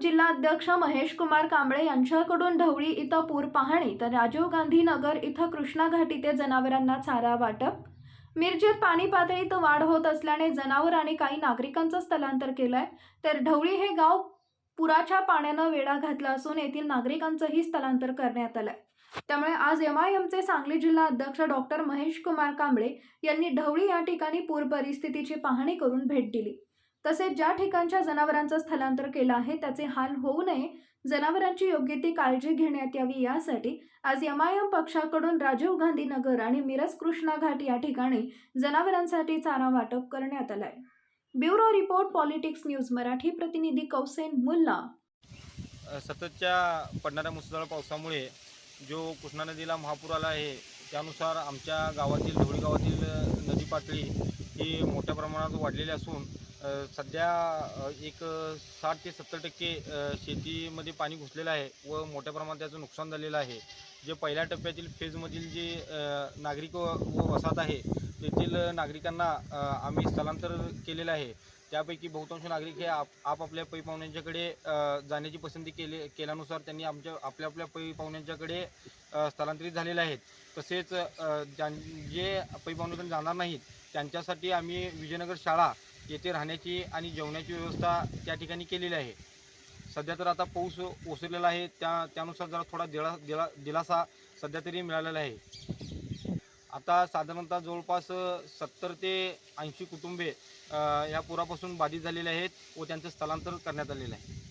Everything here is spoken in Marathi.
जिल्हा अध्यक्ष महेश कुमार कांबळे यांच्याकडून ढवळी इथं पूर पाहणी तर राजीव गांधी नगर इथं कृष्णाघाट इथे जनावरांना चारा वाटप. मिरजेत पाणी पातळीत वाढ होत असल्याने जनावर आणि काही नागरिकांचं स्थलांतर केलंय तर ढवळी हे गाव पुराच्या पाण्यानं वेढा घातला असून येथील नागरिकांचंही स्थलांतर करण्यात आलंय. त्यामुळे आज एमआयएमचे आय एमचे सांगली जिल्हा अध्यक्ष डॉक्टर महेश कुमार कांबळे यांनी ढवळी या ठिकाणी पूर परिस्थितीची पाहणी करून भेट दिली. तसेच ज्या ठिकाणच्या जनावरांचं स्थलांतर केलं आहे त्याचे हाल होऊ नये. जनावरांची योग्य ती काळजी घेण्यात यावी यासाठी आज एम आय एम पक्षाकडून राजीव गांधी नगर आणि मिरज कृष्णा घाट या ठिकाणी जनावरांसाठी चारा वाटप करण्यात आलाय. Bureau report politics news Marathi प्रतिनिधी कौसेन मुल्ला. सततच्या पडणाऱ्या मुसळधार पावसामुळे जो कृष्णा नदीला महापूर आला आहे त्यानुसार आमच्या गावातील ढवळी गावातील नदी पातळी ही मोठ्या प्रमाणात वाढलेली असून सध्या एक साठ ते सत्तर टक्के शेतीमध्ये पाणी घुसलेलं आहे व मोठ्या प्रमाणात त्याचं नुकसान झालेलं आहे. जे पहिल्या टप्प्यातील फेजमधील जे नागरिक व वसाहत आहे तेथील नागरिकांना आम्ही स्थलांतर केलेलं आहे. त्यापैकी बहुतांश नागरिक हे आप आपापल्या पै पाहुण्यांच्याकडे जाण्याची पसंती केले केल्यानुसार त्यांनी आमच्या आपल्या आपल्या पै पाहुण्यांच्याकडे स्थलांतरित झालेले आहेत. तसेच ज्यां जे पै पाहुण्याकडे जाणार नाहीत त्यांच्यासाठी आम्ही विजयनगर शाळा येथे राहण्याची आणि जेवणाची व्यवस्था त्या ठिकाणी केलेली आहे. सध्या तर आता पाऊस ओसरलेला आहे. त्या त्यानुसार जरा थोडा दिला दिला दिलासा सध्या तरी मिळालेला आहे. आता साधारणतः जवळपास सत्तर ते ऐंशी कुटुंबे या पुरापासून बाधित झालेले आहेत व त्यांचं स्थलांतर करण्यात आलेलं आहे.